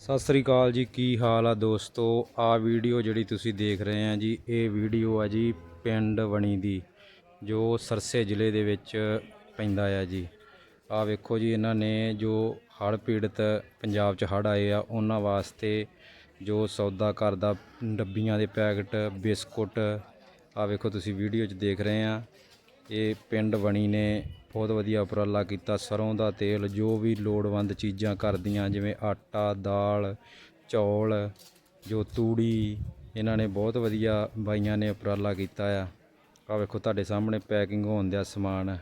ਸਤਿ ਸ੍ਰੀ ਅਕਾਲ ਜੀ, ਕੀ ਹਾਲ ਆ ਦੋਸਤੋ? ਆ ਵੀਡੀਓ ਜਿਹੜੀ ਤੁਸੀਂ ਦੇਖ ਰਹੇ ਆ ਜੀ, ਇਹ ਵੀਡੀਓ ਆ ਜੀ ਪਿੰਡ ਵਣੀ ਦੀ, ਜੋ ਸਰਸੇ ਜ਼ਿਲ੍ਹੇ ਦੇ ਵਿੱਚ ਪੈਂਦਾ ਆ ਜੀ। ਆ ਵੇਖੋ ਜੀ, ਇਹਨਾਂ ਨੇ ਜੋ ਹੜ੍ਹ ਪੀੜਤ ਪੰਜਾਬ 'ਚ ਹੜ੍ਹ ਆਏ ਆ, ਉਹਨਾਂ ਵਾਸਤੇ ਜੋ ਸੌਦਾ ਕਰਦਾ, ਡੱਬੀਆਂ ਦੇ ਪੈਕਟ, ਬਿਸਕੁਟ, ਆ ਵੇਖੋ ਤੁਸੀਂ ਵੀਡੀਓ 'ਚ ਦੇਖ ਰਹੇ ਆ। ਇਹ ਪਿੰਡ ਵਣੀ ਨੇ ਬਹੁਤ ਵਧੀਆ ਉਪਰਾਲਾ ਕੀਤਾ। ਸਰੋਂ ਦਾ ਤੇਲ, ਜੋ ਵੀ ਲੋੜਵੰਦ ਚੀਜ਼ਾਂ ਕਰਦੀਆਂ, ਜਿਵੇਂ ਆਟਾ, ਦਾਲ, ਚੌਲ, ਜੋ ਤੂੜੀ, ਇਹਨਾਂ ਨੇ ਬਹੁਤ ਵਧੀਆ ਬਾਈਆਂ ਨੇ ਉਪਰਾਲਾ ਕੀਤਾ ਆ। ਆ ਵੇਖੋ, ਤੁਹਾਡੇ ਸਾਹਮਣੇ ਪੈਕਿੰਗ ਹੋਣ ਦਿਆ ਸਮਾਨ।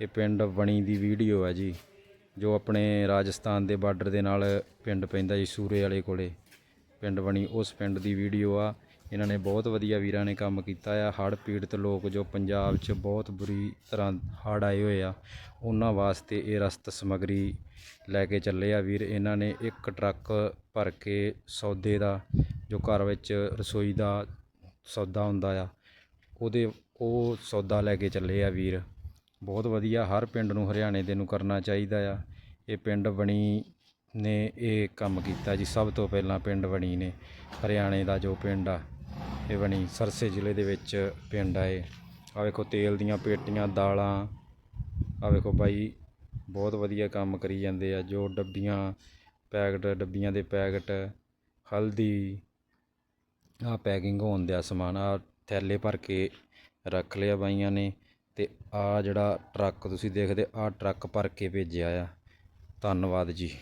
ਇਹ ਪਿੰਡ ਬਣੀ ਦੀ ਵੀਡੀਓ ਹੈ ਜੀ, ਜੋ ਆਪਣੇ ਰਾਜਸਥਾਨ ਦੇ ਬਾਰਡਰ ਦੇ ਨਾਲ ਪਿੰਡ ਪੈਂਦਾ ਜੀ, ਸੂਰੇ ਵਾਲੇ ਕੋਲੇ। ਪਿੰਡ ਬਣੀ ਉਸ ਪਿੰਡ ਦੀ ਵੀਡੀਓ ਆ। ਇਹਨਾਂ ਨੇ ਬਹੁਤ ਵਧੀਆ ਵੀਰਾਂ ਨੇ ਕੰਮ ਕੀਤਾ ਆ। ਹੜ੍ਹ ਪੀੜਤ ਲੋਕ ਜੋ ਪੰਜਾਬ 'ਚ ਬਹੁਤ ਬੁਰੀ ਤਰ੍ਹਾਂ ਹੜ੍ਹ ਆਏ ਹੋਏ ਆ, ਉਹਨਾਂ ਵਾਸਤੇ ਇਹ ਰਸਤ ਸਮੱਗਰੀ ਲੈ ਕੇ ਚੱਲੇ ਆ। ਵੀਰ, ਇਹਨਾਂ ਨੇ ਇੱਕ ਟਰੱਕ ਭਰ ਕੇ ਸੌਦੇ ਦਾ, ਜੋ ਘਰ ਵਿੱਚ ਰਸੋਈ ਦਾ ਸੌਦਾ ਹੁੰਦਾ ਆ, ਉਹਦੇ, ਉਹ ਸੌਦਾ ਲੈ ਕੇ ਚੱਲੇ ਆ ਵੀਰ। ਬਹੁਤ ਵਧੀਆ, ਹਰ ਪਿੰਡ ਨੂੰ ਹਰਿਆਣੇ ਦੇ ਨੂੰ ਕਰਨਾ ਚਾਹੀਦਾ ਆ। ਇਹ ਪਿੰਡ ਬਣੀ ਨੇ ਇਹ ਕੰਮ ਕੀਤਾ ਜੀ। ਸਭ ਤੋਂ ਪਹਿਲਾਂ ਪਿੰਡ ਬਣੀ ਨੇ, ਹਰਿਆਣੇ ਦਾ ਜੋ ਪਿੰਡ ਆ। ਇਹ ਬਣੀ ਸਰਸੇ ਜ਼ਿਲ੍ਹੇ ਦੇ ਵਿੱਚ ਪਿੰਡ ਆਏ ਇਹ। ਆ ਵੇਖੋ ਤੇਲ ਦੀਆਂ ਪੇਟੀਆਂ, ਦਾਲਾਂ। ਆ ਵੇਖੋ ਬਾਈ, ਬਹੁਤ ਵਧੀਆ ਕੰਮ ਕਰੀ ਜਾਂਦੇ ਆ। ਜੋ ਡੱਬੀਆਂ, ਪੈਕਟ, ਡੱਬੀਆਂ ਦੇ ਪੈਕਟ, ਹਲਦੀ ਆ ਪੈਕਿੰਗ ਹੋਣ ਦਿਆ ਸਮਾਨ। ਆ ਥੈਲੇ ਭਰ ਕੇ ਰੱਖ ਲਿਆ ਬਾਈਆਂ ਨੇ ਤੇ ਆ ਜਿਹੜਾ ਟਰੱਕ ਤੁਸੀਂ ਦੇਖਦੇ ਆ ਟਰੱਕ ਭਰ ਕੇ ਭੇਜਿਆ ਆ। ਧੰਨਵਾਦ ਜੀ।